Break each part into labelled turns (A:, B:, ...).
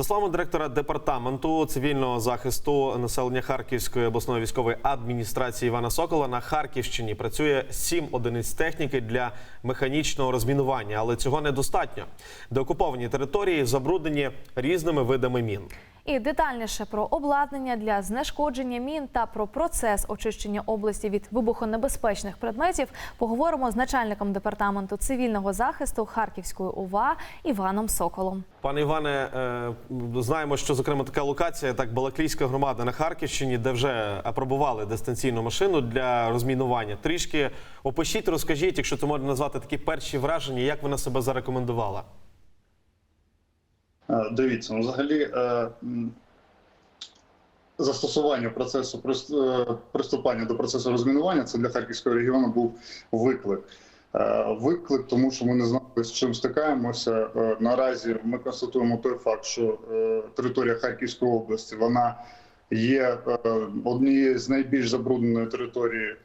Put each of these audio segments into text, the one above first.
A: За словами директора департаменту цивільного захисту населення Харківської обласної військової адміністрації Івана Сокола на Харківщині працює сім одиниць техніки для механічного розмінування, але цього недостатньо. Деокуповані території забруднені різними видами мін.
B: І детальніше про обладнання для знешкодження мін та про процес очищення області від вибухонебезпечних предметів поговоримо з начальником департаменту цивільного захисту Харківської ОВА Іваном Соколом.
A: Пане Іване, е, знаємо, що зокрема така локація, так Балаклійська громада на Харківщині, де вже апробували дистанційну машину для розмінування. Трішки опишіть, розкажіть, якщо це можна назвати такі перші враження, як вона себе зарекомендувала.
C: Е, Дивіться, ну взагалі е, застосування процесу е, приступання до процесу розмінування це для Харківського регіону був виклик. Виклик, тому що ми не знали, з чим стикаємося. Наразі ми констатуємо той факт, що територія Харківської області вона є однією з найбільш забрудненої території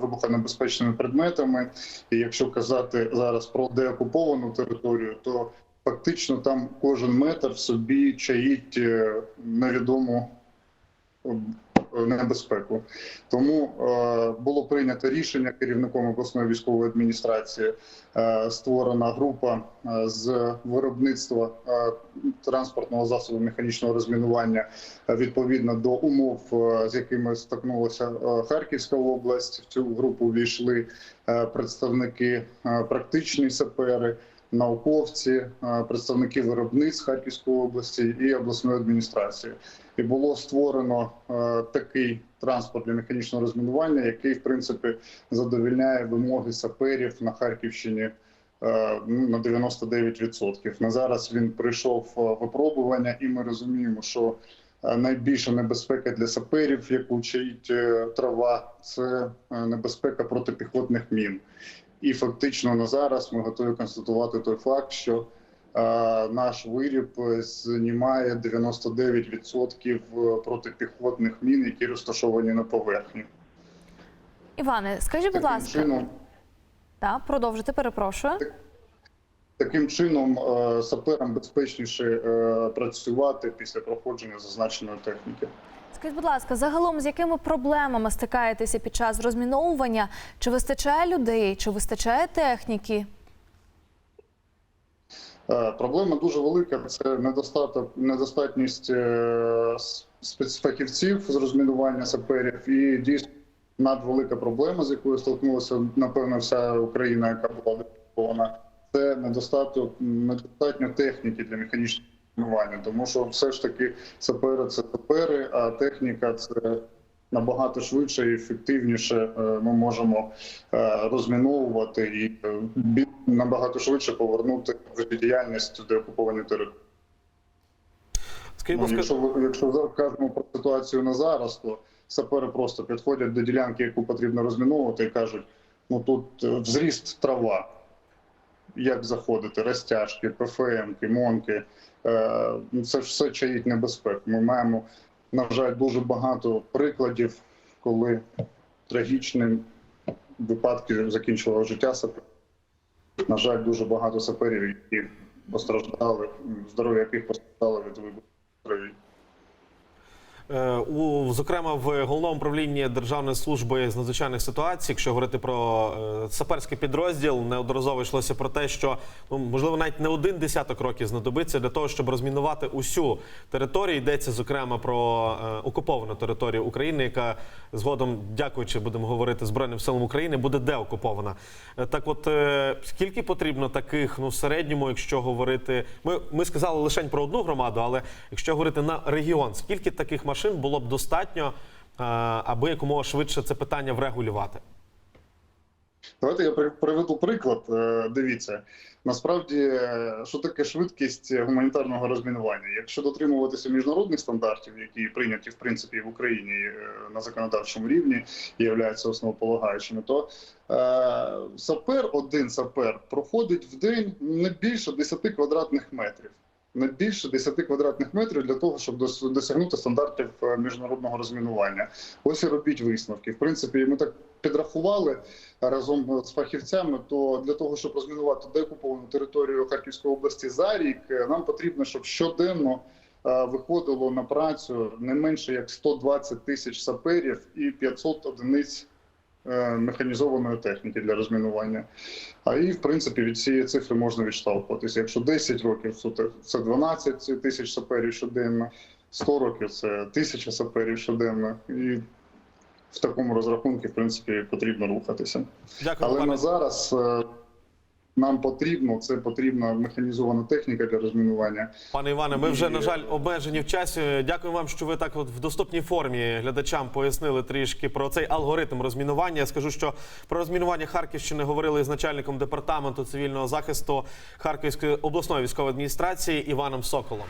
C: вибухонебезпечними предметами. І якщо казати зараз про деокуповану територію, то фактично там кожен метр в собі чаїть е, невідому е, небезпеку. Тому е, було прийнято рішення керівником обласної військової адміністрації. Створена група з виробництва транспортного засобу механічного розмінування відповідно до умов, з якими стикнулася Харківська область. В цю групу війшли представники практичні сапери науковці, е, представники виробництв Харківської області і обласної адміністрації. І було створено е, такий транспорт для механічного розмінування, який в принципі задовільняє вимоги саперів на Харківщині. е, На 99%. На зараз він пройшов е, випробування, і ми розуміємо, що найбільша небезпека для саперів, яку чаїть трава, це небезпека протипіхотних мін. І фактично на зараз ми готові констатувати той факт, що е, наш виріб знімає 99% протипіхотних мін, які розташовані на поверхні.
B: Іване, скажіть, будь
C: Таким
B: ласка,
C: чином,
B: да, продовжити, перепрошую.
C: Таким чином е, саперам безпечніше е, працювати після проходження зазначеної техніки.
B: Скажіть, будь ласка, загалом з якими проблемами стикаєтеся під час розміновування? Чи вистачає людей, чи вистачає техніки?
C: Е, Проблема дуже велика. Це недостаток, недостатність спецфахівців з розмінування саперів і дійсно надвелика проблема, з якою столкнулася напевно вся Україна, яка була деокупована. Це недостаток недостатньо техніки для механічного розмінування, тому що все ж таки сапери це сапери, а техніка це набагато швидше і ефективніше е, ми можемо е, розміновувати і е, набагато швидше повернути в діяльність деокуповані території. Ну, якщо якщо кажемо про ситуацію на зараз, то сапери просто підходять до ділянки, яку потрібно розміновувати, і кажуть: ну тут взріст трава. Як заходити, розтяжки, ПФМки, монки, е, ну, це ж все чаїть небезпеку. Ми маємо, на жаль, дуже багато прикладів, коли трагічні випадки закінчували життя саперів. На жаль, дуже багато саперів, які постраждали, здоров'я яких постраждало від.
A: Е, у зокрема в головному управлінні Державної служби з надзвичайних ситуацій, якщо говорити про е, саперський підрозділ, неодноразово йшлося про те, що ну можливо навіть не один десяток років знадобиться для того, щоб розмінувати усю територію. Йдеться зокрема про е, окуповану територію України, яка згодом, дякуючи, будемо говорити збройним силам України, буде деокупована. Е, Так, от е, скільки потрібно таких, ну в середньому, якщо говорити, ми, ми сказали лише про одну громаду, але якщо говорити на регіон, скільки таких машин було б достатньо, е, аби якомога швидше це питання врегулювати?
C: Давайте я при- приведу приклад. Е, Дивіться, насправді, е, що таке швидкість гуманітарного розмінування? Якщо дотримуватися міжнародних стандартів, які прийняті в принципі в Україні на законодавчому рівні і являються основополагаючими, то сапер, один сапер, проходить в день не більше 10 квадратних метрів. Не більше 10 квадратних метрів для того, щоб дос- досягнути стандартів е, міжнародного розмінування. Ось і робіть висновки. В принципі, ми так підрахували разом з фахівцями. То для того, щоб розмінувати деокуповану територію Харківської області за рік, е, нам потрібно, щоб щоденно е, виходило на працю не менше як 120 тисяч саперів і 500 одиниць е, механізованої техніки для розмінування. А і в принципі від цієї цифри можна відштовхуватися. Якщо 10 років, то це- це 12 тисяч саперів щоденно, 100 років це тисяча саперів щоденно. І в такому розрахунку, в принципі, потрібно рухатися.
A: Дякую,
C: Але
A: пане.
C: на зараз е, нам потрібно це потрібна механізована техніка для розмінування.
A: Пане Іване, ми вже
C: І-
A: на жаль обмежені в часі. Дякую вам, що ви так от в доступній формі глядачам пояснили трішки про цей алгоритм розмінування. Я скажу, що про розмінування Харківщини говорили з начальником департаменту цивільного захисту Харківської обласної військової адміністрації Іваном Соколом.